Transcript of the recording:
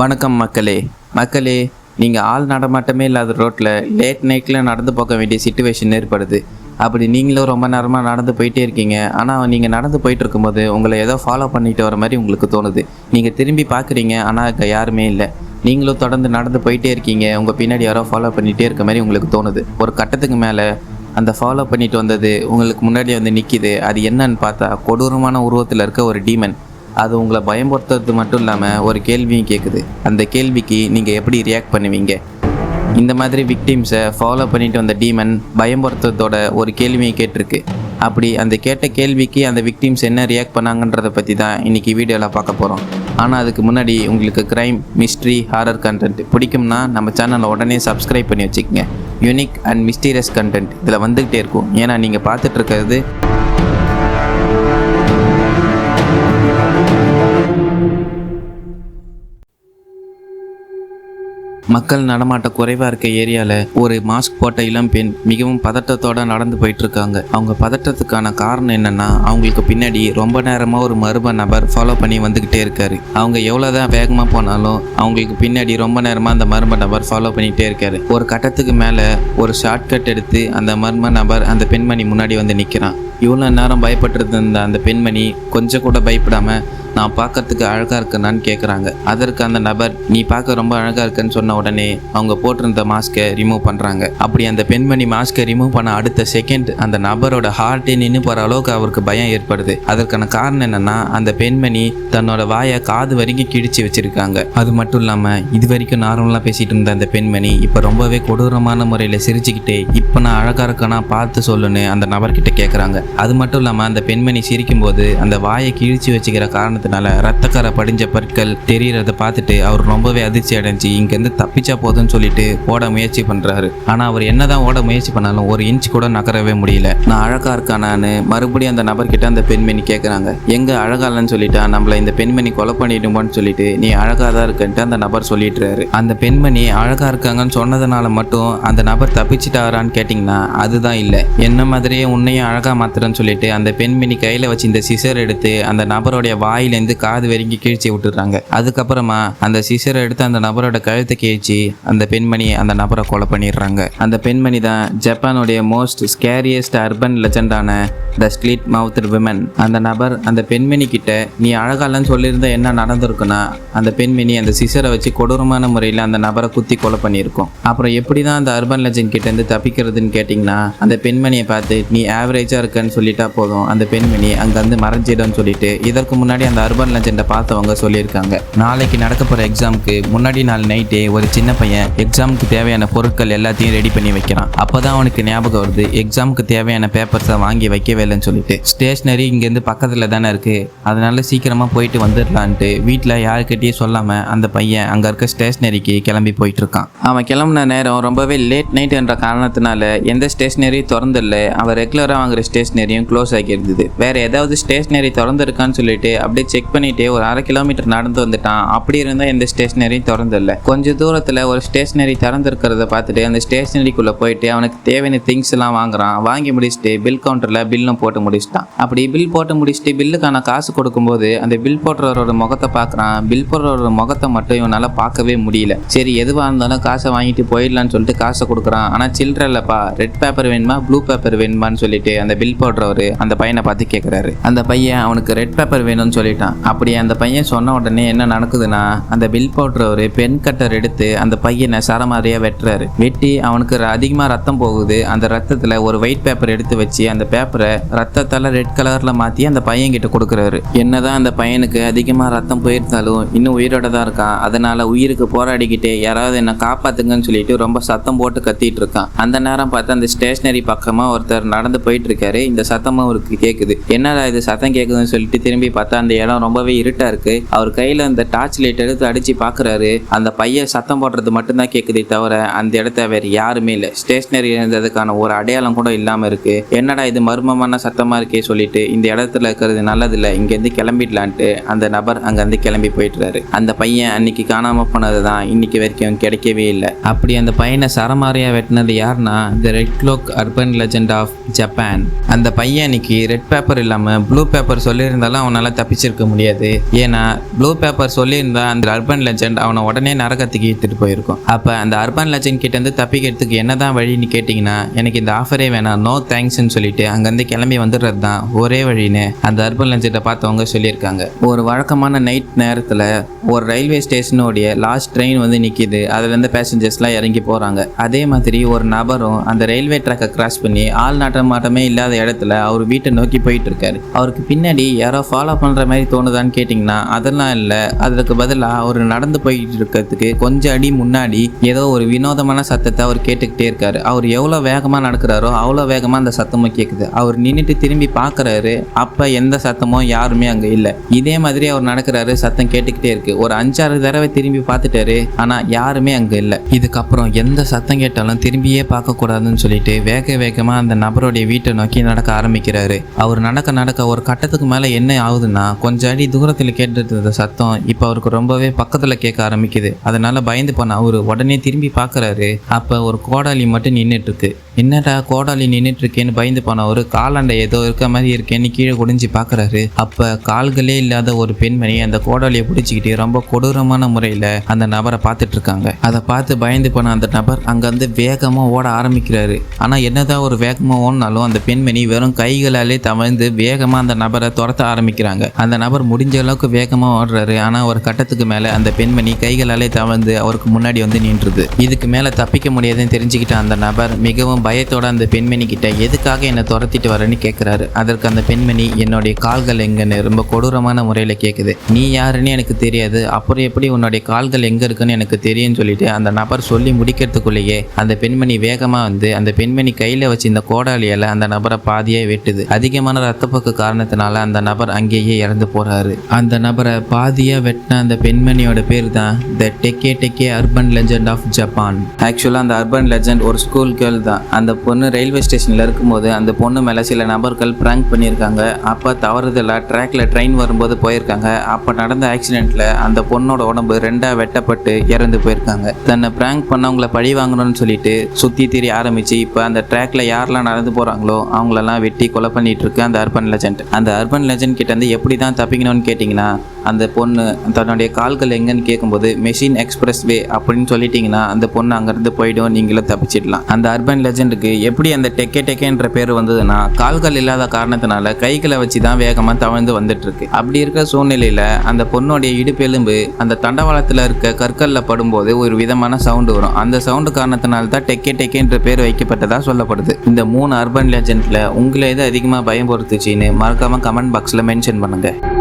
வணக்கம் மக்களே. மக்களே நீங்கள் ஆள் நடமாட்டமே இல்லாத ரோட்டில் லேட் நைட்டில் நடந்து போக வேண்டிய சுச்சுவேஷன் ஏற்படுது. அப்படி நீங்களும் ரொம்ப நேரமாக நடந்து போயிட்டே இருக்கீங்க. ஆனால் நீங்கள் நடந்து போயிட்டு இருக்கும்போது உங்களை ஏதோ ஃபாலோ பண்ணிட்டு வர மாதிரி உங்களுக்கு தோணுது. நீங்கள் திரும்பி பார்க்குறீங்க ஆனால் அங்கே யாருமே இல்லை. நீங்களும் தொடர்ந்து நடந்து போயிட்டே இருக்கீங்க. உங்கள் பின்னாடி யாரோ ஃபாலோ பண்ணிகிட்டே இருக்க மாதிரி உங்களுக்கு தோணுது. ஒரு கட்டத்துக்கு மேலே அந்த ஃபாலோ பண்ணிட்டு வந்தது உங்களுக்கு முன்னாடி வந்து நிற்கிது அது என்னன்னு பார்த்தா கொடூரமான உருவத்தில் இருக்க ஒரு டீமன் அது உங்களை பயமுறுத்துறது மட்டும் இல்லாமல் ஒரு கேள்வியும் கேட்குது அந்த கேள்விக்கு நீங்கள் எப்படி ரியாக்ட் பண்ணுவீங்க? இந்த மாதிரி விக்டீம்ஸை ஃபாலோ பண்ணிட்டு வந்த டீமன் பயம்படுத்துறதோட ஒரு கேள்வியை கேட்டிருக்கு. அப்படி அந்த கேட்ட கேள்விக்கு அந்த விக்டீம்ஸ் என்ன ரியாக்ட் பண்ணாங்கன்றதை பற்றி தான் இன்றைக்கி வீடியோவில் பார்க்க போகிறோம் ஆனால் அதுக்கு முன்னாடி உங்களுக்கு க்ரைம் மிஸ்ட்ரி ஹாரர் கண்டென்ட் பிடிக்கும்னா நம்ம சேனலை உடனே சப்ஸ்கிரைப் பண்ணி வச்சுக்கோங்க. யூனிக் அண்ட் மிஸ்டீரியஸ் கண்டென்ட் இதில் வந்துக்கிட்டே இருக்கும். ஏன்னா நீங்கள் பார்த்துட்டு மக்கள் நடமாட்ட குறைவாக இருக்க ஏரியாவில் ஒரு மாஸ்க் போட்ட இளம் பெண் மிகவும் பதட்டத்தோட நடந்து போயிட்டு இருக்காங்க அவங்க பதட்டத்துக்கான காரணம் என்னன்னா அவங்களுக்கு பின்னாடி ரொம்ப நேரமாக ஒரு மர்ம நபர் ஃபாலோ பண்ணி வந்துக்கிட்டே இருக்காரு. அவங்க எவ்வளோதான் வேகமாக போனாலும் அவங்களுக்கு பின்னாடி ரொம்ப நேரமாக அந்த மர்ம நபர் ஃபாலோ பண்ணிகிட்டே இருக்காரு. ஒரு கட்டத்துக்கு மேலே ஒரு ஷார்ட்கட் எடுத்து அந்த மர்ம நபர் அந்த பெண்மணி முன்னாடி வந்து நிற்கிறான் இவ்வளோ நேரம் பயப்பட்டு இருந்த அந்த பெண்மணி கொஞ்சம் கூட பயப்படாம நான் பார்க்கறதுக்கு அழகாக இருக்கேனான்னு கேட்குறாங்க அதற்கு அந்த நபர் நீ பார்க்க ரொம்ப அழகாக இருக்கேன்னு சொன்ன உடனே அவங்க போட்டிருந்த மாஸ்க்கை ரிமூவ் பண்ணுறாங்க அப்படி அந்த பெண்மணி மாஸ்க்கை ரிமூவ் பண்ண அடுத்த செகண்ட் அந்த நபரோட ஹார்ட்டே நின்று போகிற அளவுக்கு அவருக்கு பயம் ஏற்படுது. அதற்கான காரணம் என்னன்னா அந்த பெண்மணி தன்னோட வாயை காது வரைக்கும் கிழிச்சு வச்சிருக்காங்க. அது மட்டும் இல்லாமல் இது வரைக்கும் நார்மலாக பேசிட்டு இருந்த அந்த பெண்மணி இப்போ ரொம்பவே கொடூரமான முறையில் சிரிச்சுக்கிட்டே இப்போ நான் அழகாக இருக்கேனா பார்த்து சொல்லுன்னு அந்த நபர்கிட்ட கேட்குறாங்க அது மட்டும் இல்லாமல் அந்த பெண்மணி சிரிக்கும்போது அந்த வாயை கிழிச்சு வச்சுக்கிற காரணத்தை காரணத்தினால ரத்தக்கரை படிஞ்ச பற்கள் தெரியறத பார்த்துட்டு அவர் ரொம்பவே அதிர்ச்சி அடைஞ்சு இங்கேருந்து தப்பிச்சா போதும்னு சொல்லிட்டு ஓட முயற்சி பண்ணுறாரு ஆனால் அவர் என்னதான் ஓட முயற்சி பண்ணாலும் ஒரு இன்ச் கூட நகரவே முடியல. நான் அழகா இருக்கானான்னு மறுபடியும் அந்த நபர்கிட்ட அந்த பெண்மணி கேட்குறாங்க எங்க அழகா இல்லைன்னு சொல்லிட்டா? நம்மள இந்த பெண்மணி கொலை பண்ணிடுமோன்னு சொல்லிட்டு நீ அழகா தான் இருக்கன்ட்டு அந்த நபர் சொல்லிட்டுறாரு அந்த பெண்மணி அழகா இருக்காங்கன்னு சொன்னதுனால மட்டும் அந்த நபர் தப்பிச்சிட்டாரான்னு கேட்டிங்கன்னா அதுதான் இல்லை. என்ன மாதிரியே உன்னையும் அழகா மாத்துறேன்னு சொல்லிட்டு அந்த பெண்மணி கையில வச்சு இந்த சிசர் எடுத்து அந்த நபருடைய இருந்து காது வரைக்கும் கீழ்ச்சி விட்டுறாங்க அதுக்கப்புறமா அந்த சிசரை எடுத்து அந்த நபரோட கழுத்தை கீழ்ச்சி அந்த பெண்மணி அந்த நபரை கொலை பண்ணிடுறாங்க. அந்த பெண்மணி தான் ஜப்பானுடைய மோஸ்ட் ஸ்கேரியஸ்ட் அர்பன் லெஜண்டான த ஸ்லீட் மவுத் விமன் அந்த நபர் அந்த பெண்மணி கிட்ட நீ அழகாலன்னு சொல்லியிருந்தா என்ன நடந்திருக்குன்னா? அந்த பெண்மணி அந்த சிசரை வச்சு கொடூரமான முறையில் அந்த நபரை குத்தி கொலை பண்ணியிருக்கும். அப்புறம் எப்படி தான் அந்த அர்பன் லெஜண்ட் கிட்ட இருந்து தப்பிக்கிறதுன்னு கேட்டிங்கன்னா அந்த பெண்மணியை பார்த்து நீ ஆவரேஜாக இருக்கன்னு சொல்லிட்டா போதும். அந்த பெண்மணி அங்கேருந்து மறைஞ்சிடும்னு சொல்லிட்டு இதற்கு முன்னாடி அந்த அர்பன் லெஜெண்டை பார்த்தவங்க சொல்லியிருக்காங்க. நாளைக்கு நடக்க போகிற எக்ஸாமுக்கு முன்னாடி நாள் நைட்டே ஒரு சின்ன பையன் எக்ஸாமுக்கு தேவையான பொருட்கள் எல்லாத்தையும் ரெடி பண்ணி வைக்கிறான். அப்போ தான் அவனுக்கு ஞாபகம் வருது எக்ஸாமுக்கு தேவையான பேப்பர்ஸை வாங்கி வைக்கவே இல்லைன்னு சொல்லிட்டு. ஸ்டேஷ்னரி இங்கேருந்து பக்கத்தில் தானே இருக்குது அதனால சீக்கிரமாக போயிட்டு வந்துடலான்ட்டு வீட்டில் யாருக்கிட்டேயும் சொல்லாமல் அந்த பையன் அங்கே இருக்க ஸ்டேஷ்னரிக்கு கிளம்பி போயிட்டு இருக்கான் அவன் கிளம்புன நேரம் ரொம்பவே லேட் நைட் என்ற காரணத்தினால எந்த ஸ்டேஷ்னரியும் திறந்துடல. அவன் ரெகுலராக வாங்குற ஸ்டேஷ்னரியும் க்ளோஸ் ஆகி இருந்தது வேற ஏதாவது ஸ்டேஷ்னரி திறந்துருக்கான்னு சொல்லிட்டு அப்படியே செக் பண்ணிட்டு ஒரு அரை கிலோமீட்டர் நடந்து வந்துட்டான். அப்படி இருந்தால் எந்த ஸ்டேஷ்னரியும் இல்லை கொஞ்சம் தூரத்தில் ஒரு ஸ்டேஷ்னரி திறந்துருக்கிறத பார்த்துட்டு அந்த ஸ்டேஷனரிக்குள்ளே போயிட்டு அவனுக்கு தேவையான திங்ஸ் எல்லாம் வாங்குறான். வாங்கி முடிச்சுட்டு பில் கவுண்டரில் பில்லும் போட்டு முடிச்சிட்டான். அப்படி பில் போட்டு முடிச்சுட்டு பில்லுக்கான காசு கொடுக்கும்போது அந்த பில் போடுறவரோட முகத்தை பார்க்குறான். பில் போடுறவரோட முகத்தை மட்டும் இவனால் பார்க்கவே முடியல. சரி எதுவாக இருந்தாலும் காசை வாங்கிட்டு போயிடலான்னு சொல்லிட்டு காசை கொடுக்குறான். ஆனால் சில்லற இல்லைப்பா ரெட் பேப்பர் வேணுமா ப்ளூ பேப்பர் வேணுமான்னு சொல்லிட்டு அந்த பில் போடுறவர் அந்த பையனை பார்த்து கேட்குறாரு அந்த பையன் அவனுக்கு ரெட் பேப்பர் வேணும்னு சொல்லிட்டான். அப்படி அந்த பையன் சொன்ன உடனே என்ன நடக்குதுன்னா அந்த பில் போடுறவர் பென் கட்டர் எடுத்து அந்த பையனை சரமாரியாக வெட்டுறாரு. வெட்டி அவனுக்கு அதிகமாக ரத்தம் போகுது. அந்த ரத்தத்தில் ஒரு ஒயிட் பேப்பர் எடுத்து வச்சு அந்த பேப்பரை ரத்தத்தால் ரெட் கலரில் மாற்றி அந்த பையன் கிட்ட கொடுக்குறாரு. என்னதான் அந்த பையனுக்கு அதிகமாக ரத்தம் போயிருந்தாலும் இன்னும் உயிரோட தான் இருக்கான். அதனால உயிருக்கு போராடிக்கிட்டே யாராவது என்ன காப்பாத்துங்கன்னு சொல்லிட்டு ரொம்ப சத்தம் போட்டு கத்திட்டு இருக்கான். அந்த நேரம் பார்த்து அந்த ஸ்டேஷனரி பக்கமாக ஒருத்தர் நடந்து போயிட்டு இருக்காரு. இந்த சத்தமும் அவருக்கு கேட்குது என்னடா இது சத்தம் கேட்குதுன்னு சொல்லிட்டு திரும்பி பார்த்தா அந்த இடம் ரொம்பவே இருட்டா இருக்கு. அவர் கையில் அந்த டார்ச் லைட் எடுத்து அடிச்சு பார்க்குறாரு அந்த பையன் சத்தம் போடுறது மட்டும்தான் கேட்குதே தவிர அந்த இடத்த வேற யாருமே இல்லை. ஸ்டேஷனரி இருந்ததுக்கான ஒரு அடையாளம் கூட இல்லாமல் இருக்கு. என்னடா இது மர்மமான சத்தமாக இருக்கே சொல்லிட்டு இந்த இடத்துல இருக்கிறது நல்லதில்லை இங்கேருந்து கிளம்பிடலான்ட்டு அந்த நபர் அங்கேருந்து கிளம்பி போயிட்டுறாரு அந்த பையன் அன்னைக்கு காணாமல் போனது தான் இன்னைக்கு வரைக்கும் கிடைக்கவே இல்லை. அப்படி அந்த பையனை சரமாரியா வெட்டினது யாருன்னா the red cloak urban legend of Japan அந்த பையன் அன்னைக்கு ரெட் பேப்பர் இல்லாமல் ப்ளூ பேப்பர் சொல்லியிருந்தாலும் அவனால் தப்பிச்சிருக்க இருக்க முடியாது. ஏன்னா ப்ளூ பேப்பர் சொல்லியிருந்தா அந்த அர்பன் லெஜண்ட் அவனை உடனே நரகத்துக்கு இழுத்துட்டு போயிருக்கும். அப்போ அந்த அர்பன் லெஜெண்ட் கிட்டேருந்து தப்பிக்கிறதுக்கு என்னதான் வழின்னு கேட்டிங்கன்னா எனக்கு இந்த ஆஃபரே வேணாம் நோ தேங்க்ஸ்ன்னு சொல்லிட்டு அங்கேருந்து கிளம்பி வந்துடுறது தான் ஒரே வழின்னு அந்த அர்பன் லெஜண்டை பார்த்தவங்க சொல்லியிருக்காங்க. ஒரு வழக்கமான நைட் நேரத்தில் ஒரு ரயில்வே ஸ்டேஷனோடைய லாஸ்ட் ட்ரெயின் வந்து நிற்கிது அதுலேருந்து பேசஞ்சர்ஸ்லாம் இறங்கி போகிறாங்க அதே மாதிரி ஒரு நபரும் அந்த ரயில்வே ட்ராக்கை கிராஸ் பண்ணி ஆள் நாட்டம் மாட்டமே இல்லாத இடத்துல அவர் வீட்டை நோக்கி போயிட்டு இருக்காரு. அவருக்கு பின்னாடி யாரோ ஃபாலோ பண்ணுற மாதிரி தோணுதான்னு கேட்டிங்கன்னா அதெல்லாம் இல்லை. அதற்கு பதிலாக அவர் நடந்து போயிட்டு இருக்கிறதுக்கு கொஞ்சம் அடி முன்னாடி ஏதோ ஒரு வினோதமான சத்தத்தை அவர் கேட்டுக்கிட்டே இருக்காரு. அவர் எவ்வளோ வேகமாக நடக்கிறாரோ அவ்வளோ வேகமாக அந்த சத்தமும் கேட்குது அவர் நின்றுட்டு திரும்பி பார்க்குறாரு. அப்போ எந்த சத்தமும் யாருமே அங்கே இல்லை. இதே மாதிரி அவர் நடக்கிறாரு சத்தம் கேட்டுக்கிட்டே இருக்கு. ஒரு அஞ்சாறு தடவை திரும்பி பார்த்துட்டாரு ஆனால் யாருமே அங்கே இல்லை. இதுக்கப்புறம் எந்த சத்தம் கேட்டாலும் திரும்பியே பார்க்கக்கூடாதுன்னு சொல்லிட்டு வேக வேகமாக அந்த நபருடைய வீட்டை நோக்கி நடக்க ஆரம்பிக்கிறாரு. அவர் நடக்க நடக்க ஒரு கட்டத்துக்கு மேலே என்ன ஆகுதுன்னா கொஞ்சம் அடி தூரத்தில் கேட்டுட்டு இருந்த சத்தம். இப்போ அவருக்கு ரொம்பவே பக்கத்தில் கேட்க ஆரம்பிக்குது. அதனால பயந்து போன அவர் உடனே திரும்பி பார்க்குறாரு அப்போ ஒரு கோடாலி மட்டும் நின்றுட்டு இருக்கு என்னடா கோடாலி நின்றுட்டு இருக்கேன்னு பயந்து போனவர் காலாண்டை ஏதோ இருக்க மாதிரி இருக்கேன்னு கீழே குடிஞ்சு பார்க்குறாரு அப்போ கால்களே இல்லாத ஒரு பெண்மணி அந்த கோடாலியை பிடிச்சிக்கிட்டு ரொம்ப கொடூரமான முறையில் அந்த நபரை பார்த்துட்டு இருக்காங்க அதை பார்த்து பயந்து போன அந்த நபர் அங்கேருந்து வேகமாக ஓட ஆரம்பிக்கிறாரு. ஆனால் என்னதான் ஒரு வேகமாக ஓடினாலும் அந்த பெண்மணி வெறும் கைகளாலே தவழ்ந்து வேகமாக அந்த நபரை துரத்த ஆரம்பிக்கிறாங்க. அந்த நபர் முடிஞ்ச அளவுக்கு வேகமாக ஓடுறாரு. ஆனால் ஒரு கட்டத்துக்கு மேலே அந்த பெண்மணி கைகளாலே தவழ்ந்து அவருக்கு முன்னாடி வந்து நின்றுது. இதுக்கு மேலே தப்பிக்க முடியாதுன்னு தெரிஞ்சுக்கிட்ட அந்த நபர் மிகவும் பயத்தோட அந்த பெண்மணி கிட்ட எதுக்காக என்னை துரத்திட்டு வரேன்னு கேட்குறாரு அதற்கு அந்த பெண்மணி என்னுடைய கால்கள் எங்கன்னு ரொம்ப கொடூரமான முறையில் கேட்குது நீ யாருன்னு எனக்கு தெரியாது. அப்புறம் எப்படி உன்னுடைய கால்கள் எங்கே இருக்குன்னு எனக்கு தெரியும்னு சொல்லிட்டு அந்த நபர் சொல்லி முடிக்கிறதுக்குள்ளேயே அந்த பெண்மணி வேகமாக வந்து அந்த பெண்மணி கையில் வச்சு இந்த கோடாலியால் அந்த நபரை பாதியே வெட்டுது. அதிகமான ரத்தப்போக்கு காரணத்தினால அந்த நபர் அங்கேயே இறந்து போகிறாரு அந்த நபரை பாதியாக வெட்டின அந்த பெண்மணியோட பேர் தான் the Teke Teke urban legend of Japan ஆக்சுவலாக அந்த அர்பன் லெஜண்ட் ஒரு ஸ்கூல் கேர்ள் தான். அந்த பொண்ணு ரயில்வே ஸ்டேஷனில் இருக்கும்போது அந்த பொண்ணு மேலே சில நபர்கள் ப்ராங்க் பண்ணியிருக்காங்க. அப்போ தவறுதலாக ட்ராக்ல ட்ரெயின் வரும்போது போயிருக்காங்க. அப்போ நடந்த ஆக்சிடெண்ட்டில் அந்த பொண்ணோட உடம்பு ரெண்டாக வெட்டப்பட்டு இறந்து போயிருக்காங்க. தன்னை ப்ராங்க் பண்ணவங்கள பழி வாங்கணும்னு சொல்லிட்டு சுற்றி திரி ஆரம்பிச்சு இப்போ அந்த ட்ராக்ல யாரெல்லாம் நடந்து போகிறாங்களோ அவங்களெல்லாம் வெட்டி கொலை பண்ணிட்டு இருக்கு அந்த அர்பன் லெஜெண்ட் அந்த அர்பன் லெஜண்ட் கிட்ட இருந்து எப்படி தான் தப்பிக்கணும்னு கேட்டிங்கன்னா அந்த பொண்ணு தன்னுடைய கால்கள் எங்கன்னு கேட்கும்போது மெஷின் எக்ஸ்பிரஸ் வே அப்படின்னு சொல்லிட்டிங்கன்னா அந்த பொண்ணு அங்கேருந்து போயிடும் நீங்களும் தப்பிச்சிடலாம். அந்த அர்பன் லெஜெண்டுக்கு எப்படி அந்த டெக்கே டெக்கேன்ற பேர் வந்ததுன்னா கால்கள் இல்லாத காரணத்தினால கைகளை வச்சு தான் வேகமாக தவழ்ந்து வந்துட்டுருக்கு. அப்படி இருக்கிற சூழ்நிலையில் அந்த பொண்ணுடைய இடுப்பெலும்பு அந்த தண்டவாளத்தில் இருக்க கற்களில் படும்போது ஒரு விதமான சவுண்டு வரும். அந்த சவுண்டு காரணத்தினால தான் டெக்கே டெக்கேன்ற பேர் வைக்கப்பட்டதாக சொல்லப்படுது. இந்த மூணு அர்பன் லெஜெண்டில் உங்களை எது அதிகமாக பயம் பொறுத்துச்சின்னு மறக்காமல் கமெண்ட் பாக்ஸில் மென்ஷன் பண்ணுங்கள்